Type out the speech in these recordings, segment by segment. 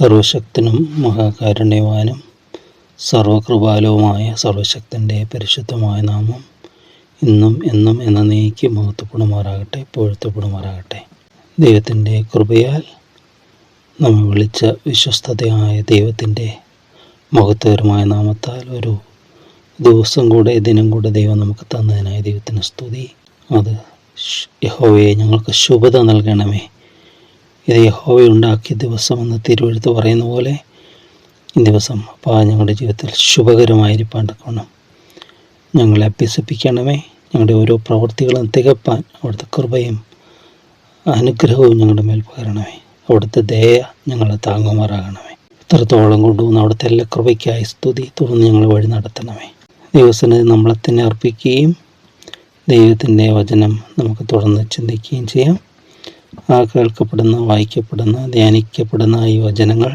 സർവശക്തനും മഹാകാരുണ്യവാനും സർവകൃപാലവുമായ സർവശക്തന്റെ പരിശുദ്ധമായ നാമം ഇന്നും എന്നും എന്ന നീക്കി മഹത്വപ്പെടുമാറാകട്ടെ പൊഴുത്തപ്പെടുമാറാകട്ടെ ദൈവത്തിന്റെ കൃപയാൽ നമ്മെ വിളിച്ച വിശ്വസ്തതയായ ദൈവത്തിന്റെ മഹത്വകരമായ നാമത്താൽ ഒരു ദിവസം കൂടെ ദിനം കൂടെ ദൈവം നമുക്ക് തന്നതിനായ ദൈവത്തിന് സ്തുതി. അത് യഹോവയെ ഞങ്ങൾക്ക് ശുഭത നൽകണമേ. ഇത് ദിവസം എന്ന് തിരുവഴുത്ത് പറയുന്ന പോലെ ഈ ദിവസം അപ്പോൾ ഞങ്ങളുടെ ജീവിതത്തിൽ ശുഭകരമായിരിക്കാൻ തക്കവണ്ണം ഞങ്ങളെ അഭ്യസിപ്പിക്കണമേ. ഞങ്ങളുടെ ഓരോ പ്രവൃത്തികളും തികപ്പാൻ അവിടുത്തെ കൃപയും അനുഗ്രഹവും ഞങ്ങളുടെ മേൽ പകരണമേ. അവിടുത്തെ ദയ ഞങ്ങളെ താങ്ങുമാറാകണമേ. ഇത്രത്തോളം കൊണ്ടുവന്ന് അവിടുത്തെ എല്ലാ കൃപയ്ക്കായി സ്തുതി തുടർന്ന് ഞങ്ങൾ വഴി നടത്തണമേ. ദൈവത്തിന് നമ്മളെ തന്നെ അർപ്പിക്കുകയും ദൈവത്തിന്റെ വചനം നമുക്ക് തുടർന്ന് ചിന്തിക്കുകയും ചെയ്യാം. ആ കേൾക്കപ്പെടുന്ന വായിക്കപ്പെടുന്ന ധ്യാനിക്കപ്പെടുന്ന ഈ വചനങ്ങൾ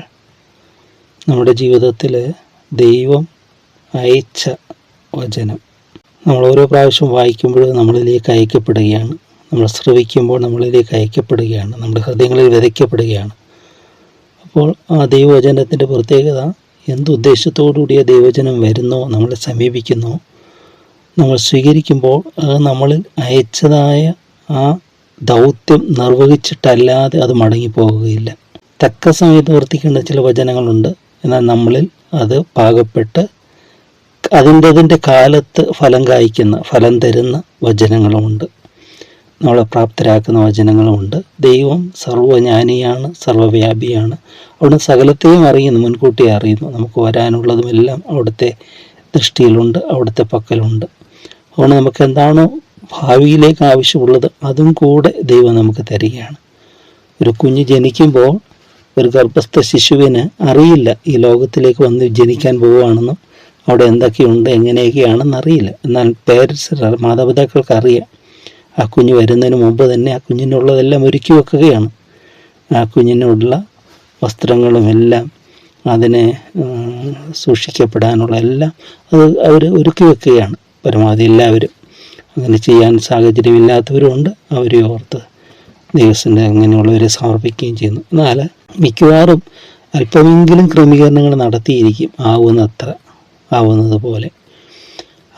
നമ്മുടെ ജീവിതത്തിൽ ദൈവം അയച്ച വചനം. നമ്മൾ ഓരോ പ്രാവശ്യം വായിക്കുമ്പോഴും നമ്മളിലേക്ക് അയക്കപ്പെടുകയാണ്. നമ്മൾ ശ്രവിക്കുമ്പോൾ നമ്മളിലേക്ക് അയക്കപ്പെടുകയാണ്. നമ്മുടെ ഹൃദയങ്ങളിൽ വിതയ്ക്കപ്പെടുകയാണ്. അപ്പോൾ ആ ദൈവവചനത്തിന്റെ പ്രത്യേകത എന്തുദ്ദേശത്തോടുകൂടിയ ദൈവവചനം വരുന്നോ നമ്മളെ സമീപിക്കുന്നോ നമ്മൾ സ്വീകരിക്കുമ്പോൾ അത് നമ്മളിൽ അയച്ചതായ ആ ദൗത്യം നിർവഹിച്ചിട്ടല്ലാതെ അത് മടങ്ങിപ്പോകുകയില്ല. തക്ക സമയത്ത് വർത്തിക്കേണ്ട ചില വചനങ്ങളുണ്ട്. എന്നാൽ നമ്മളിൽ അത് പാകപ്പെട്ട് അതിന്റെ അതിന്റെ കാലത്ത് ഫലം കായ്ക്കുന്ന ഫലം തരുന്ന വചനങ്ങളുമുണ്ട്. നമ്മളെ പ്രാപ്തരാക്കുന്ന വചനങ്ങളുമുണ്ട്. ദൈവം സർവജ്ഞാനിയാണ് സർവവ്യാപിയാണ് അവിടുന്ന് സകലത്തെയും അറിയുന്നു മുൻകൂട്ടി അറിയുന്നു. നമുക്ക് വരാനുള്ളതുമെല്ലാം അവിടുത്തെ ദൃഷ്ടിയിലുണ്ട് അവിടുത്തെ പക്കലുണ്ട്. അതുകൊണ്ട് നമുക്ക് എന്താണോ ഭാവിയിലേക്ക് ആവശ്യമുള്ളത് അതും കൂടെ ദൈവം നമുക്ക് തരികയാണ്. ഒരു കുഞ്ഞ് ജനിക്കുമ്പോൾ ഒരു ഗർഭസ്ഥ ശിശുവിന് അറിയില്ല ഈ ലോകത്തിലേക്ക് വന്ന് ജനിക്കാൻ പോവുകയാണെന്നും അവിടെ എന്തൊക്കെയുണ്ട് എങ്ങനെയൊക്കെയാണെന്ന് അറിയില്ല. എന്നാൽ പേരൻസ് മാതാപിതാക്കൾക്ക് അറിയാം ആ കുഞ്ഞ് വരുന്നതിന് മുമ്പ് തന്നെ ആ കുഞ്ഞിനുള്ളതെല്ലാം ഒരുക്കി വെക്കുകയാണ്. ആ കുഞ്ഞിനുള്ള വസ്ത്രങ്ങളും എല്ലാം അതിനെ സൂക്ഷിക്കപ്പെടാനുള്ള എല്ലാം അത് അവർ ഒരുക്കി വെക്കുകയാണ്. പരമാവധി എല്ലാവരും അങ്ങനെ ചെയ്യാൻ സാഹചര്യമില്ലാത്തവരുമുണ്ട്. അവരെ ഓർത്ത് ദൈവത്തിന്റെ അങ്ങനെയുള്ളവരെ സമർപ്പിക്കുകയും ചെയ്യുന്നു. എന്നാൽ മിക്കവാറും അല്പമെങ്കിലും ക്രമീകരണങ്ങൾ നടത്തിയിരിക്കും. ആവുന്നത്ര ആവുന്നത് പോലെ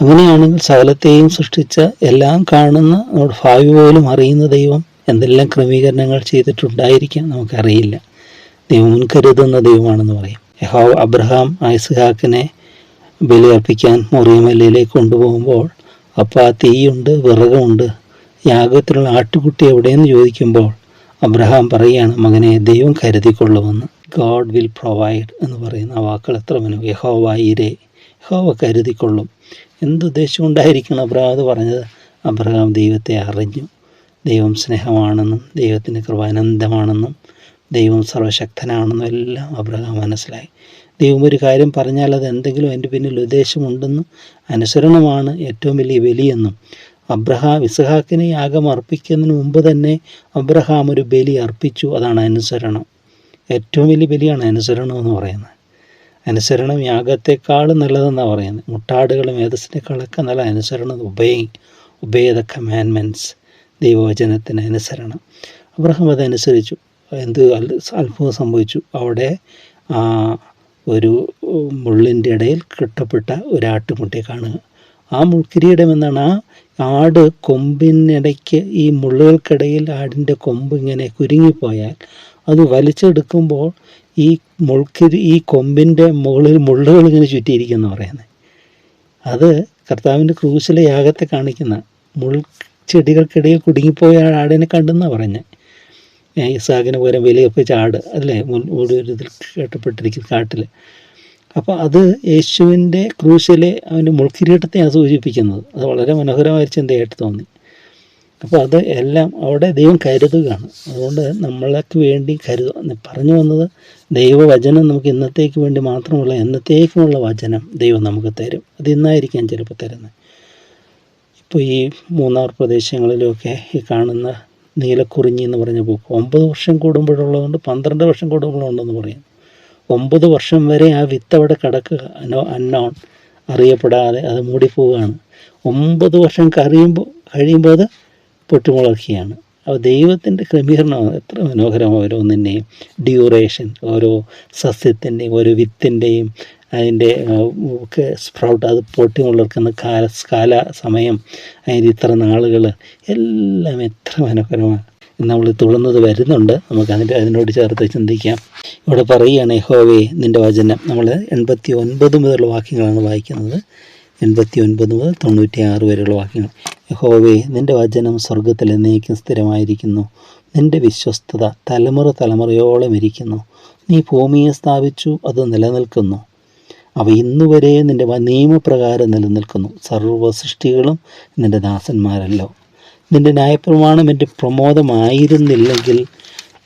അങ്ങനെയാണെങ്കിൽ സകലത്തെയും സൃഷ്ടിച്ച എല്ലാം കാണുന്ന നമ്മുടെ ഭാവി പോലും അറിയുന്ന ദൈവം എന്തെല്ലാം ക്രമീകരണങ്ങൾ ചെയ്തിട്ടുണ്ടായിരിക്കാം നമുക്കറിയില്ല. ദൈവം മുൻകരുതുന്ന ദൈവമാണെന്ന് പറയും. യഹോവ അബ്രഹാം ഐസ്ഹാക്കിനെ ബലിയർപ്പിക്കാൻ മുറിയമലയിലേക്ക് കൊണ്ടുപോകുമ്പോൾ അപ്പോൾ ആ തീയുണ്ട് വിറകുണ്ട് യാഗത്തിലുള്ള ആട്ടുകുട്ടി എവിടെയെന്ന് ചോദിക്കുമ്പോൾ അബ്രഹാം പറയുകയാണ് മകനെ ദൈവം കരുതിക്കൊള്ളുമെന്ന്. ഗോഡ് വിൽ പ്രൊവൈഡ് എന്ന് പറയുന്ന ആ വാക്കുകൾ എത്ര മനു യഹോവ ഇരേ. യഹോവ കരുതിക്കൊള്ളും. എന്തുദ്ദേശം കൊണ്ടായിരിക്കണം അബ്രഹാം അത് പറഞ്ഞത്? അബ്രഹാം ദൈവത്തെ അറിഞ്ഞു. ദൈവം സ്നേഹമാണെന്നും ദൈവത്തിന്റെ കൃപ അനന്തമാണെന്നും ദൈവം സർവശക്തനാണെന്നും എല്ലാം അബ്രഹാം മനസ്സിലായി. ദൈവം ഒരു കാര്യം പറഞ്ഞാൽ അത് എന്തെങ്കിലും അതിന്റെ പിന്നിൽ ഉദ്ദേശമുണ്ടെന്നും അനുസരണമാണ് ഏറ്റവും വലിയ ബലിയെന്നും. അബ്രഹാം ഇസഹാക്കിനെ യാഗം അർപ്പിക്കുന്നതിന് മുമ്പ് തന്നെ അബ്രഹാം ഒരു ബലി അർപ്പിച്ചു അതാണ് അനുസരണം. ഏറ്റവും വലിയ ബലിയാണ് അനുസരണം എന്ന് പറയുന്നത്. അനുസരണം യാഗത്തെക്കാളും നല്ലതെന്നാണ് പറയുന്നത്. മുട്ടാടുകളും ഏതസിനേക്കാളൊക്കെ നല്ല അനുസരണം ഉബേ ഉബേ ദ കമാൻമെന്റ്സ് ദൈവവചനത്തിന് അനുസരണം. അബ്രഹാം അതനുസരിച്ചു. എന്ത് അത്ഭുതം സംഭവിച്ചു. അവിടെ ഒരു മുള്ളിന്റെ ഇടയിൽ കെട്ടപ്പെട്ട ഒരാട്ടുമുട്ടിയെ കാണുക. ആ മുൾക്കിരീടം എന്നാണ് ആ ആട് കൊമ്പിനിടയ്ക്ക് ഈ മുള്ളുകൾക്കിടയിൽ ആടിന്റെ കൊമ്പ് ഇങ്ങനെ കുരുങ്ങിപ്പോയാൽ അത് വലിച്ചെടുക്കുമ്പോൾ ഈ മുൾക്കിരി ഈ കൊമ്പിന്റെ മുകളിൽ മുള്ളുകൾ ഇങ്ങനെ ചുറ്റിയിരിക്കുന്ന പറയുന്നത്. അത് കർത്താവിന്റെ ക്രൂശിലെ യാഗത്തെ കാണിക്കുന്ന മുൾ ചെടികൾക്കിടയിൽ കുടുങ്ങിപ്പോയ ആടിനെ കണ്ടെന്നാണ് പറഞ്ഞത് ഇസാഖിന് പകരം വിലയപ്പിച്ച ചാട് അല്ലേ? മുൻ കേട്ടപ്പെട്ടിരിക്കും കാട്ടിൽ അപ്പോൾ അത് യേശുവിന്റെ ക്രൂശിലെ അവന്റെ മുൾക്കിരീട്ടത്തെയാണ് സൂചിപ്പിക്കുന്നത്. അത് വളരെ മനോഹരമായ ചിന്തയായിട്ട് തോന്നി. അപ്പോൾ അത് എല്ലാം അവിടെ ദൈവം കരുതുകയാണ്. അതുകൊണ്ട് നമ്മൾക്ക് വേണ്ടി കരുതുക പറഞ്ഞു വന്നത് ദൈവവചനം നമുക്ക് ഇന്നത്തേക്ക് വേണ്ടി മാത്രമുള്ള എന്നത്തേക്കുമുള്ള വചനം ദൈവം നമുക്ക് തരും. അത് ഇന്നായിരിക്കാം ചിലപ്പോൾ തരുന്നത്. ഇപ്പോൾ ഈ മൂന്നാർ പ്രദേശങ്ങളിലൊക്കെ ഈ കാണുന്ന നീലക്കുറിഞ്ഞി എന്ന് പറഞ്ഞ പൂക്ക് ഒമ്പത് വർഷം കൂടുമ്പോഴുള്ളതുകൊണ്ട് പന്ത്രണ്ട് വർഷം കൂടുമ്പോഴുണ്ടെന്ന് പറയും. ഒമ്പത് വർഷം വരെ ആ വിത്ത് അവിടെ കിടക്കുക. അനോ അന്നോൺ അറിയപ്പെടാതെ അത് മൂടിപ്പോവുകയാണ്. ഒമ്പത് വർഷം കഴിയുമ്പോൾ കഴിയുമ്പോൾ അത് പൊട്ടിമുളക്കുകയാണ്. അപ്പോൾ ദൈവത്തിന്റെ ക്രമീകരണം എത്ര മനോഹരമാണ് ഓരോന്നിന്റെയും ഡ്യൂറേഷൻ ഓരോ സസ്യത്തിന്റെയും ഓരോ വിത്തിന്റെയും അതിന്റെ സ്പ്രൗട്ട് അത് പൊട്ടി മുളർക്കുന്ന കാല കാല സമയം അതിന്റെ ഇത്ര നാളുകൾ എല്ലാം എത്ര മനോഹരമാണ്. നമ്മൾ തുളുന്നത് വരുന്നുണ്ട്. നമുക്ക് അതിന്റെ അതിനോട് ചേർത്ത് ചിന്തിക്കാം. ഇവിടെ പറയുകയാണ് യഹോവേ നിന്റെ വചനം. നമ്മൾ എൺപത്തി ഒൻപത് മുതലുള്ള വാക്യങ്ങളാണ് വായിക്കുന്നത്. എൺപത്തി ഒൻപത് മുതൽ തൊണ്ണൂറ്റി ആറ് വരെയുള്ള വാക്യങ്ങൾ. യഹോവേ നിന്റെ വചനം സ്വർഗത്തിൽ എന്നേക്കും സ്ഥിരമായിരിക്കുന്നു. നിന്റെ വിശ്വസ്തത തലമുറ തലമുറയോളം ഇരിക്കുന്നു. നീ ഭൂമിയെ സ്ഥാപിച്ചു അത് നിലനിൽക്കുന്നു. അവ ഇന്നുവരെ നിന്റെ നിയമപ്രകാരം നിലനിൽക്കുന്നു. സർവ സൃഷ്ടികളും നിന്റെ ദാസന്മാരല്ലോ. നിന്റെ ന്യായപ്രമാണം എന്റെ പ്രമോദമായിരുന്നില്ലെങ്കിൽ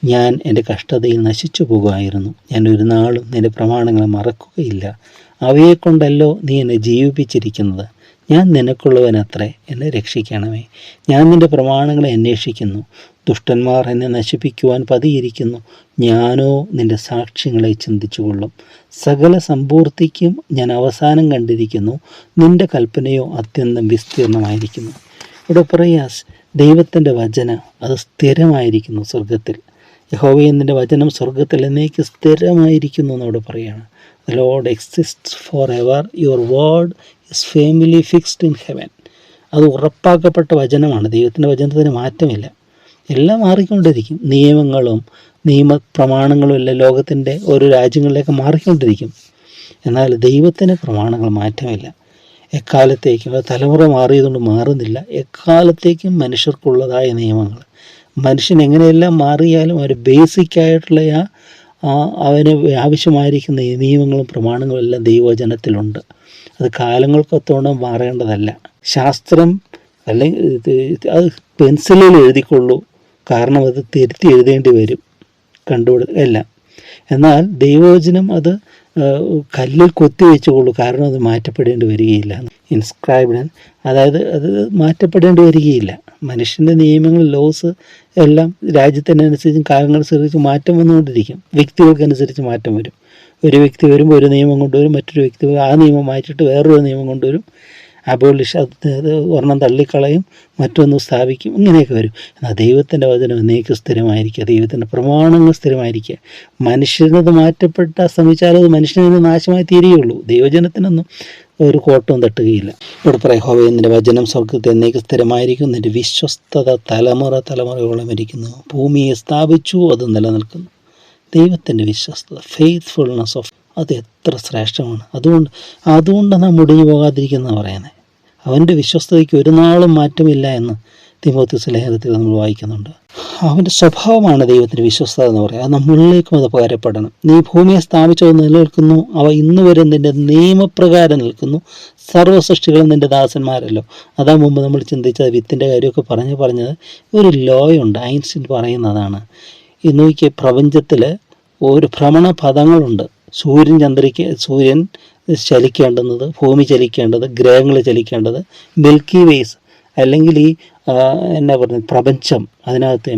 ഞാൻ എന്റെ കഷ്ടതയിൽ നശിച്ചു പോകുമായിരുന്നു. ഞാൻ ഒരു നാളും നിന്റെ പ്രമാണങ്ങളെ മറക്കുകയില്ല. അവയെക്കൊണ്ടല്ലോ നീ എന്നെ ജീവിപ്പിച്ചിരിക്കുന്നത്. ഞാൻ നിനക്കുള്ളവനത്രേ എന്നെ രക്ഷിക്കണമേ. ഞാൻ നിന്റെ പ്രമാണങ്ങളെ അന്വേഷിക്കുന്നു. ദുഷ്ടന്മാർ എന്നെ നശിപ്പിക്കുവാൻ പതിയിരിക്കുന്നു. ഞാനോ നിന്റെ സാക്ഷ്യങ്ങളെ ചിന്തിച്ചുകൊള്ളും. സകല സമ്പൂർത്തിക്കും ഞാൻ അവസാനം കണ്ടിരിക്കുന്നു. നിന്റെ കൽപ്പനയോ അത്യന്തം വിസ്തീർണമായിരിക്കുന്നു. ഇവിടെ പറയാസ് ദൈവത്തിന്റെ വചന അത് സ്ഥിരമായിരിക്കുന്നു സ്വർഗത്തിൽ യഹോവയെന്നിന്റെ വചനം സ്വർഗത്തിൽ എന്നേക്ക് സ്ഥിരമായിരിക്കുന്നു എന്നവിടെ പറയുകയാണ് Lord exist forever your word firmly fixed in heaven അത് ഉറപ്പാക്കപ്പെട്ട വചനമാണ്. ദൈവത്തിന്റെ വചനത്തിന് മാറ്റമില്ല. എല്ലാം മാറിക്കൊണ്ടിരിക്കും. നിയമങ്ങളും നിയമ പ്രമാണങ്ങളും എല്ലാം ലോകത്തിന്റെ ഓരോ രാജ്യങ്ങളിലേക്ക് മാറിക്കൊണ്ടിരിക്കും. എന്നാൽ ദൈവത്തിന്റെ പ്രമാണങ്ങൾ മാറ്റമില്ല. എക്കാലത്തേക്കും അത് തലമുറ മാറിയതുകൊണ്ട് മാറുന്നില്ല. എക്കാലത്തേക്കും മനുഷ്യർക്കുള്ളതായ നിയമങ്ങൾ. മനുഷ്യൻ എങ്ങനെയെല്ലാം മാറിയാലും ഒരു ബേസിക് ആയിട്ടുള്ള ആ ആ അവന് ആവശ്യമായിരിക്കുന്ന നിയമങ്ങളും പ്രമാണങ്ങളും എല്ലാം ദൈവജനത്തിലുണ്ട് അത് കാലങ്ങൾക്കൊത്തോണം മാറേണ്ടതല്ല. ശാസ്ത്രം അല്ലെങ്കിൽ അത് പെൻസിലിൽ എഴുതിക്കൊള്ളൂ. കാരണം അത് തിരുത്തി എഴുതേണ്ടി വരും. കണ്ടുപിടി എല്ലാം എന്നാൽ ദൈവവചനം അത് കല്ലിൽ കൊത്തി വെച്ചുകൊള്ളൂ. കാരണം അത് മാറ്റപ്പെടേണ്ടി വരികയില്ല. ഇൻസ്ക്രൈബ്ഡ് അതായത് അത് മാറ്റപ്പെടേണ്ടി വരികയില്ല. മനുഷ്യന്റെ നിയമങ്ങൾ ലോസ് എല്ലാം രാജ്യത്തിനനുസരിച്ചും കാലങ്ങൾക്കനുസരിച്ച് മാറ്റം വന്നുകൊണ്ടിരിക്കും. വ്യക്തികൾക്കനുസരിച്ച് മാറ്റം വരും. ഒരു വ്യക്തി വരുമ്പോൾ ഒരു നിയമം കൊണ്ടുവരും മറ്റൊരു വ്യക്തി ആ നിയമം മാറ്റിയിട്ട് വേറൊരു നിയമം കൊണ്ടുവരും. അബോളിഷ് ഒരെണ്ണം തള്ളിക്കളയും മറ്റൊന്ന് സ്ഥാപിക്കും ഇങ്ങനെയൊക്കെ വരും. എന്നാൽ ദൈവത്തിന്റെ വചനം എന്നേക്കും സ്ഥിരമായിരിക്കുക. ദൈവത്തിന്റെ പ്രമാണങ്ങൾ സ്ഥിരമായിരിക്കുക. മനുഷ്യനത് മാറ്റപ്പെട്ട ശ്രമിച്ചാൽ അത് മനുഷ്യന് നാശമായി തീരുകയുള്ളൂ. ദൈവജനത്തിനൊന്നും ഒരു കോട്ടവും തട്ടുകയില്ല. ഇവിടെ പറയാം ഹോവേ നിന്റെ വചനം സ്വർഗത്തെ എന്നേക്ക് സ്ഥിരമായിരിക്കും. നിന്റെ വിശ്വസ്തത തലമുറ തലമുറയോളം ഇരിക്കുന്നു ഭൂമിയെ സ്ഥാപിച്ചു അത് നിലനിൽക്കുന്നു. ദൈവത്തിന്റെ വിശ്വസ്തത ഫെയ്ത്ത്ഫുൾനെസ് ഓഫ് അത് എത്ര ശ്രേഷ്ഠമാണ്. അതുകൊണ്ട് അതുകൊണ്ടാണ് മുടിഞ്ഞു പോകാതിരിക്കുന്നത് പറയുന്നത് അവന്റെ വിശ്വസ്തതയ്ക്ക് ഒരു നാളും മാറ്റമില്ല എന്ന് തിമോത്തിസ് ലേഖനത്തിൽ നമ്മൾ വായിക്കുന്നുണ്ട്. അവന്റെ സ്വഭാവമാണ് ദൈവത്തിന്റെ വിശ്വസ്തത എന്ന് പറയുക അത് നമ്മളിലേക്കും അത് പകരപ്പെടണം. നീ ഭൂമിയെ സ്ഥാപിച്ചത് നിലനിൽക്കുന്നു. അവ ഇന്ന് വരെ നിന്റെ നിയമപ്രകാരം നിൽക്കുന്നു. സർവസൃഷ്ടികളും നിന്റെ ദാസന്മാരല്ലോ. അതാ മുമ്പ് നമ്മൾ ചിന്തിച്ചത് വിത്തിന്റെ കാര്യമൊക്കെ പറഞ്ഞ് പറഞ്ഞത് ഒരു ലോയുണ്ട്. ഐൻസ്റ്റീൻ പറയുന്നതാണ് നോക്കിയ പ്രപഞ്ചത്തിൽ ഒരു ഭ്രമണ പദങ്ങളുണ്ട് സൂര്യൻ ചന്ദ്രയ്ക്ക് സൂര്യൻ ചലിക്കേണ്ടുന്നത് ഭൂമി ചലിക്കേണ്ടത് ഗ്രഹങ്ങൾ ചലിക്കേണ്ടത് മിൽക്കി വേസ് അല്ലെങ്കിൽ ഈ എന്നാ പറയുന്നത് പ്രപഞ്ചം അതിനകത്ത്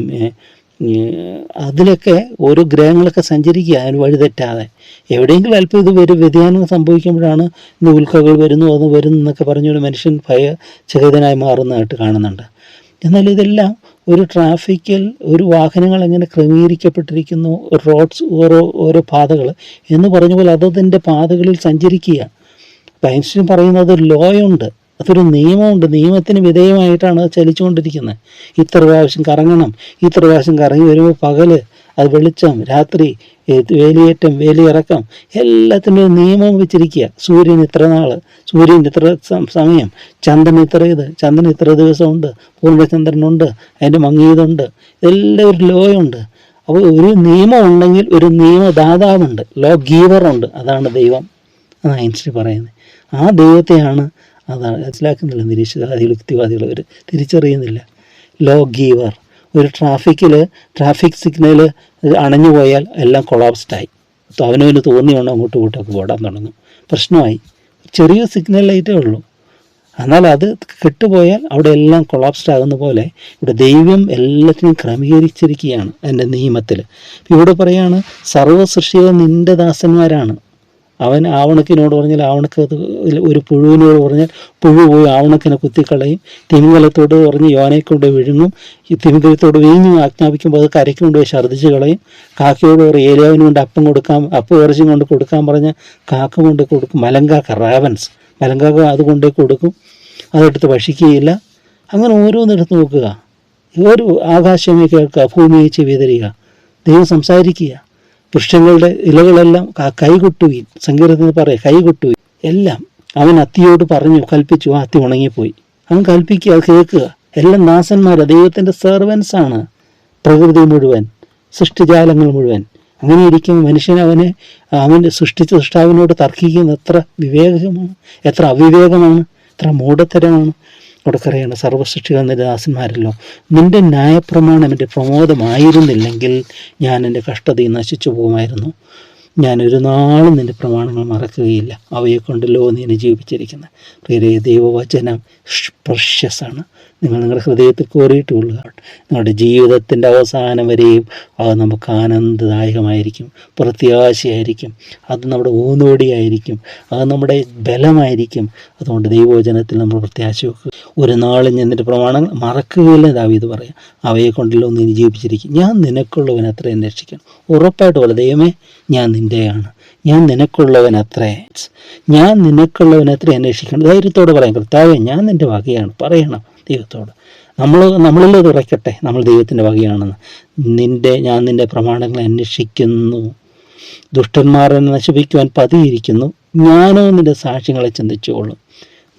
അതിലൊക്കെ ഓരോ ഗ്രഹങ്ങളൊക്കെ സഞ്ചരിക്കുക അതിന് വഴിതെറ്റാതെ എവിടെയെങ്കിലും അല്പം ഇത് വരും വ്യതിയാനം സംഭവിക്കുമ്പോഴാണ് ഇന്ന് ഉൽക്കകൾ വരുന്നു അത് വരുന്നു എന്നൊക്കെ പറഞ്ഞുകൊണ്ട് മനുഷ്യൻ ഭയ ചകിതനായി മാറുന്നതായിട്ട് കാണുന്നുണ്ട്. എന്നാൽ ഇതെല്ലാം ഒരു ട്രാഫിക്കിൽ ഒരു വാഹനങ്ങൾ എങ്ങനെ ക്രമീകരിക്കപ്പെട്ടിരിക്കുന്നു റോഡ്സ് ഓരോ ഓരോ പാതകൾ എന്ന് പറഞ്ഞ പോലെ അതതിന്റെ പാതകളിൽ സഞ്ചരിക്കുക. അപ്പം ഐൻസ്റ്റീൻ പറയുന്നത് ലോയുണ്ട് അതൊരു നിയമമുണ്ട് നിയമത്തിന് വിധേയമായിട്ടാണ് അത് ചലിച്ചുകൊണ്ടിരിക്കുന്നത്. ഇത്ര പ്രാവശ്യം കറങ്ങണം ഇത്ര പ്രാവശ്യം കറങ്ങി വരുമ്പോൾ പകൽ അത് വെളിച്ചം രാത്രി വേലിയേറ്റം വേലിയിറക്കം എല്ലാത്തിനും നിയമം വെച്ചിരിക്കുക. സൂര്യൻ ഇത്ര നാൾ സൂര്യൻ ഇത്ര സമയം ചന്ദ്രൻ ഇത്ര ഇത് ചന്ദ്രൻ ഇത്ര ദിവസമുണ്ട് പൂർണചന്ദ്രനുണ്ട് അതിന്റെ മങ്ങീതുണ്ട് ഇതെല്ലാം ഒരു ലോയുണ്ട്. അപ്പോൾ ഒരു നിയമം ഉണ്ടെങ്കിൽ ഒരു നിയമദാതാവുണ്ട് ലോ ഗീവറുണ്ട് അതാണ് ദൈവം എന്നാണ് ഐൻസ്റ്റീൻ പറയുന്നത്. ആ ദൈവത്തെയാണ് അതാണ് മനസ്സിലാക്കുന്നില്ല നിരീശ്വരവാദികൾ യുക്തിവാദികൾ അവർ തിരിച്ചറിയുന്നില്ല. ലോ ഗീവർ ഒരു ട്രാഫിക്കിൽ ട്രാഫിക് സിഗ്നൽ അണഞ്ഞു പോയാൽ എല്ലാം കൊളാപ്സ്ഡായി. അവനവന് തോന്നിയോണം അങ്ങോട്ടും ഇങ്ങോട്ടൊക്കെ ഓടാൻ തുടങ്ങും പ്രശ്നമായി. ചെറിയ സിഗ്നൽ ലൈറ്റേ ഉള്ളൂ. എന്നാൽ അത് കെട്ടുപോയാൽ അവിടെ എല്ലാം കൊളാപ്സ്ഡ് ആകുന്ന പോലെ ഇവിടെ ദൈവം എല്ലാത്തിനും ക്രമീകരിച്ചിരിക്കുകയാണ് എന്റെ നിയമത്തിൽ. ഇവിടെ പറയാണ് സർവസൃഷ്ടികൾ നിന്റെ ദാസന്മാരാണ്. അവൻ ആവണക്കിനോട് പറഞ്ഞാൽ ആവണക്ക് ഒരു പുഴുവിനോട് പറഞ്ഞാൽ പുഴു പോയി ആവണക്കിനെ കുത്തിക്കളയും. തിമിംഗലത്തോട് പറഞ്ഞ് യോനെ കൊണ്ട് വിഴുങ്ങും. ഈ തിമിംഗലത്തോട് വീഞ്ഞു ആജ്ഞാപിക്കുമ്പോൾ അത് കരയ്ക്ക് കൊണ്ടുപോയി ഛർദ്ദിച്ച് കളയും. കാക്കയോട് പറയും ഏലിയാവിന് കൊണ്ട് അപ്പം കൊടുക്കാം അപ്പം ഇറച്ചി കൊണ്ട് കൊടുക്കാൻ പറഞ്ഞാൽ കാക്ക കൊണ്ട് കൊടുക്കും. മലങ്കാക്ക റാവൻസ്. മലങ്കാക്ക അത് കൊണ്ടേ കൊടുക്കും. അതെടുത്ത് ഭക്ഷിക്കുകയില്ല. അങ്ങനെ ഓരോന്നെടുത്ത് നോക്കുക. ഒരു ആകാശമേ കേൾക്കുക ഭൂമിയെ ചെവിതരിക ദൈവം സംസാരിക്കുക. വൃക്ഷങ്ങളുടെ ഇലകളെല്ലാം കൈകൊട്ടുകയും സങ്കീർത്തനത്തിൽ പറയാം കൈകൊട്ടുകയും എല്ലാം അവൻ അത്തിയോട് പറഞ്ഞു കൽപ്പിച്ചു ആ അത്തി ഉണങ്ങിപ്പോയി. അവൻ കൽപ്പിക്കുക കേൾക്കുക. എല്ലാം ദാസന്മാർ ദൈവത്തിന്റെ ആണ്. പ്രകൃതി മുഴുവൻ സൃഷ്ടിജാലങ്ങൾ മുഴുവൻ. അങ്ങനെ ഇരിക്കും മനുഷ്യൻ അവനെ അവന്റെ സൃഷ്ടിച്ച സൃഷ്ടാവിനോട് തർക്കിക്കുന്നത് എത്ര വിവേകമാണ് എത്ര അവിവേകമാണ് എത്ര മൂഢത്തരമാണ്. പറയാണ് സർവസൃഷ്ടികൾ ദാസന്മാരല്ലോ. നിന്റെ ന്യായപ്രമാണം എന്റെ പ്രമോദമായിരുന്നില്ലെങ്കിൽ ഞാൻ എന്റെ കഷ്ടതയിൽ നശിച്ചു പോകുമായിരുന്നു. ഞാൻ ഒരു നാളും നിന്റെ പ്രമാണങ്ങൾ മറക്കുകയില്ല. അവയെ കൊണ്ടല്ലോ നീ എന്നെ ജീവിപ്പിച്ചിരിക്കുന്നത് പ്രിയരെ ദൈവവചനം പ്രഷ്യസാണ്. നിങ്ങൾ നിങ്ങളുടെ ഹൃദയത്തിൽ കോറിയിട്ട് കൊള്ളുക നിങ്ങളുടെ ജീവിതത്തിന്റെ അവസാനം വരെയും അത് നമുക്ക് ആനന്ദദായകമായിരിക്കും പ്രത്യാശയായിരിക്കും അത് നമ്മുടെ ഊന്നോടിയായിരിക്കും അത് നമ്മുടെ ബലമായിരിക്കും. അതുകൊണ്ട് ദൈവവചനത്തിൽ നമ്മൾ പ്രത്യാശ വെക്കുക. ഒരു നാളും ഞാൻ പ്രമാണങ്ങൾ മറക്കുകയില്ല ദാവീത് പറയാം. അവയെ കൊണ്ടല്ലോ നീ ജീവിച്ചിരിക്കും? ഞാൻ നിനക്കുള്ളവൻ അത്രയും രക്ഷിക്കണം. ഉറപ്പായിട്ട് പോലെ ദൈവമേ ഞാൻ നിന്റെയാണ് ഞാൻ നിനക്കുള്ളവൻ അത്രേ. ഞാൻ നിനക്കുള്ളവൻ അത്രേ അന്വേഷിക്കണം ധൈര്യത്തോടെ പറയാം കർത്താവേ ഞാൻ നിന്റെ വകയാണ്. പറയണം. ദൈവത്തോട്. നമ്മൾ നമ്മളിൽ അത് ഉറയ്ക്കട്ടെ. നമ്മൾ ദൈവത്തിന്റെ വകയാണെന്ന്. നിന്റെ ഞാൻ നിന്റെ പ്രമാണങ്ങൾ അന്വേഷിക്കുന്നു. ദുഷ്ടന്മാരെ നശിപ്പിക്കുവാൻ പതിയിരിക്കുന്നു. ഞാനോ നിന്റെ സാക്ഷ്യങ്ങളെ ചിന്തിച്ചോളും.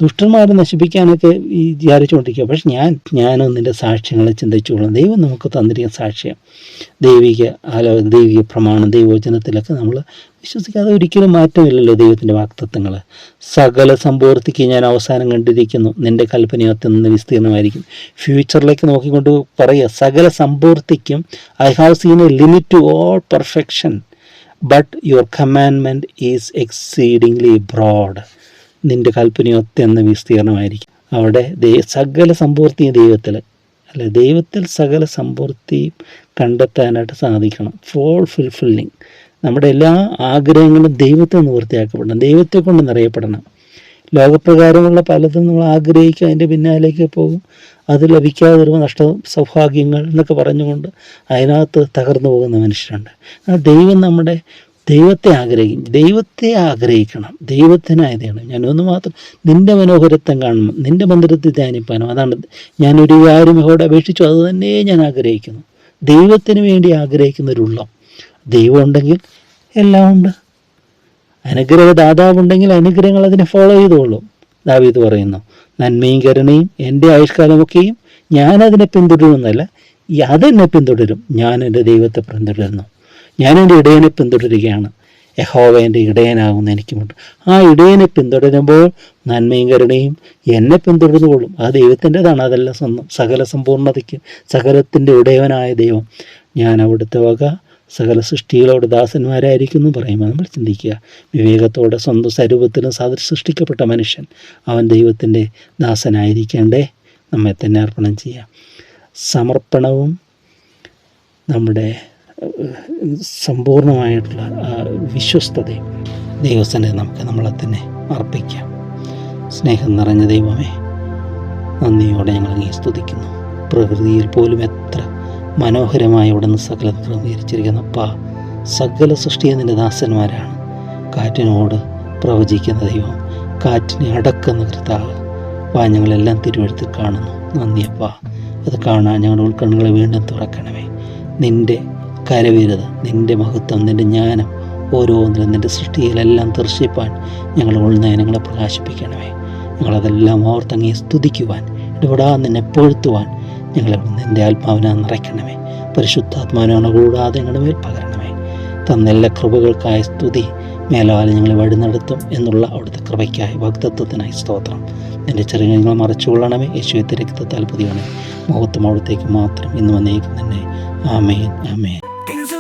ദുഷ്ടന്മാരെ നശിപ്പിക്കാനൊക്കെ ഈ വിചാരിച്ചുകൊണ്ടിരിക്കുക പക്ഷെ ഞാൻ ഞാനും നിന്റെ സാക്ഷ്യങ്ങളെ ചിന്തിച്ചോളും ദൈവം നമുക്ക് തന്നിരിക്കുന്ന സാക്ഷ്യം ദൈവിക ആലോ ദൈവിക പ്രമാണം ദൈവവചനത്തിലൊക്കെ നമ്മൾ വിശ്വസിക്കാതെ ഒരിക്കലും മാറ്റമില്ലല്ലോ ദൈവത്തിന്റെ വാക്തത്വങ്ങൾ സകല സമ്പൂർത്തിക്ക് ഞാൻ അവസാനം കണ്ടിരിക്കുന്നു. നിന്റെ കൽപ്പന അത്യന്തം വിസ്തീർണമായിരിക്കും. ഫ്യൂച്ചറിലേക്ക് നോക്കിക്കൊണ്ട് പറയുക സകല സമ്പൂർത്തിക്കും I have seen a limit to all perfection but your കമാൻമെന്റ് is exceedingly broad. നിന്റെ കൽപ്പന അത്യന്തം വിസ്തീർണമായിരിക്കും. അവിടെ ദൈ സകല സമ്പൂർത്തി ദൈവത്തിൽ അല്ലെ? ദൈവത്തിൽ സകല സമ്പൂർത്തി കണ്ടെത്താനായിട്ട് സാധിക്കണം. ഫോൾ ഫുൾഫില്ലിങ് നമ്മുടെ എല്ലാ ആഗ്രഹങ്ങളും ദൈവത്തെ നിവൃത്തിയാക്കപ്പെടണം ദൈവത്തെ കൊണ്ട് നിറയപ്പെടണം. ലോകപ്രകാരമുള്ള പലതും നമ്മൾ ആഗ്രഹിക്കുക അതിന്റെ പിന്നാലേക്ക് പോകും. അത് ലഭിക്കാതെ വരുമ്പോൾ നഷ്ട സൗഭാഗ്യങ്ങൾ എന്നൊക്കെ പറഞ്ഞുകൊണ്ട് അതിനകത്ത് തകർന്നു പോകുന്ന മനുഷ്യരുണ്ട്. ദൈവം നമ്മുടെ ദൈവത്തെ ആഗ്രഹിക്കും ദൈവത്തെ ആഗ്രഹിക്കണം. ദൈവത്തിനായതാണ്. ഞാൻ ഞാനൊന്ന് മാത്രം നിന്റെ മനോഹരത്വം കാണണം. നിന്റെ മന്ദിരത്തിൽ ധ്യാനിപ്പാനും. അതാണ് ഞാനൊരു കാര്യം അവിടെ അപേക്ഷിച്ചു. അത് തന്നെ ഞാൻ ആഗ്രഹിക്കുന്നു. ദൈവത്തിന് വേണ്ടി ആഗ്രഹിക്കുന്ന ഒരു ഉള്ളം ദൈവം ഉണ്ടെങ്കിൽ എല്ലാം ഉണ്ട്. അനുഗ്രഹ ദാതാവുണ്ടെങ്കിൽ അനുഗ്രഹങ്ങൾ അതിനെ ഫോളോ ചെയ്തോളും. ദാവീത് പറയുന്നു നന്മയും കരുണയും എന്റെ ആയുഷ്കാലമൊക്കെയും ഞാനതിനെ പിന്തുടരുമെന്നല്ല അതെന്നെ പിന്തുടരും. ഞാൻ എന്റെ ദൈവത്തെ പിന്തുടരുന്നു. ഞാൻ എന്റെ ഇടയനെ പിന്തുടരുകയാണ്. യഹോവ എന്റെ ഇടയനാകുന്ന എനിക്കുമുണ്ട്. ആ ഇടയനെ പിന്തുടരുമ്പോൾ നന്മയും കരുണയും എന്നെ പിന്തുടർന്നുകൊള്ളും ആ ദൈവത്തിന്റെതാണ് അതെല്ലാം സ്വന്തം സകല സമ്പൂർണതയ്ക്ക് സകലത്തിന്റെ ഇടയവനായ ദൈവം. ഞാൻ അവിടുത്തെ വക സകല സൃഷ്ടികളോട് ദാസന്മാരായിരിക്കുന്നു പറയുമ്പോൾ നമ്മൾ ചിന്തിക്കുക. വിവേകത്തോടെ സ്വന്തം സ്വരൂപത്തിലും സാദൃ സൃഷ്ടിക്കപ്പെട്ട മനുഷ്യൻ അവൻ ദൈവത്തിന്റെ ദാസനായിരിക്കേണ്ടേ? നമ്മെ തന്നെ അർപ്പണം ചെയ്യാം സമർപ്പണവും നമ്മുടെ ആ വിശ്വസ്തതയും ദൈവസ്ഥനെ നമുക്ക് നമ്മളെ തന്നെ അർപ്പിക്കാം. സ്നേഹം നിറഞ്ഞ ദൈവമേ നന്ദിയോടെ ഞങ്ങൾ അങ്ങേ സ്തുതിക്കുന്നു. പ്രകൃതിയിൽ പോലും എത്ര മനോഹരമായി നിന്ന് സകലം ക്രമീകരിച്ചിരിക്കുന്ന. അപ്പ സകല സൃഷ്ടിയെ നിന്റെ ദാസന്മാരാണ് കാറ്റിനോട് പ്രവചിക്കുന്ന ദൈവം. കാറ്റിനെ അടക്കുന്ന കർത്താവ് വാ ഞങ്ങളെല്ലാം തിരുവഴുത്തിൽ കാണുന്നു. നന്ദിയപ്പാ അത് കാണാൻ ഞങ്ങളുടെ ഉൾക്കണ്ണുകളെ വീണ്ടും തുറക്കണമേ. നിന്റെ കരവീരത നിന്റെ മഹത്വം നിന്റെ ജ്ഞാനം ഓരോന്നിലും നിന്റെ സൃഷ്ടിയിലെല്ലാം ദർശിപ്പാൻ ഞങ്ങൾ ഉൾനയനങ്ങളെ പ്രകാശിപ്പിക്കണമേ. ഞങ്ങളതെല്ലാം ഓർത്തങ്ങി സ്തുതിക്കുവാൻ ഇടപെടാ നിന്നെ പൊഴുത്തുവാൻ ഞങ്ങളെ നിന്റെ ആത്മാവിനെ നിറയ്ക്കണമേ. പരിശുദ്ധാത്മാവിനാണ് കൂടാതെ ഞങ്ങളുടെ മേൽ പകരണമേ. തന്ന എല്ലാ കൃപകൾക്കായി സ്തുതി മേലാലെ ഞങ്ങളെ വഴി നടത്തും എന്നുള്ള അവിടുത്തെ കൃപയ്ക്കായി ഭക്തത്വത്തിനായി സ്തോത്രം. നിന്റെ ചെറിയ ഞങ്ങൾ മറച്ചുകൊള്ളണമേ യേശുവിത്തെ രക്തത്താൽ പുതിയണമേ മഹത്വം അവിടത്തേക്ക് മാത്രം ഇന്ന് വന്നേക്കും തന്നെ. ആമേൻ ആമേൻ. Things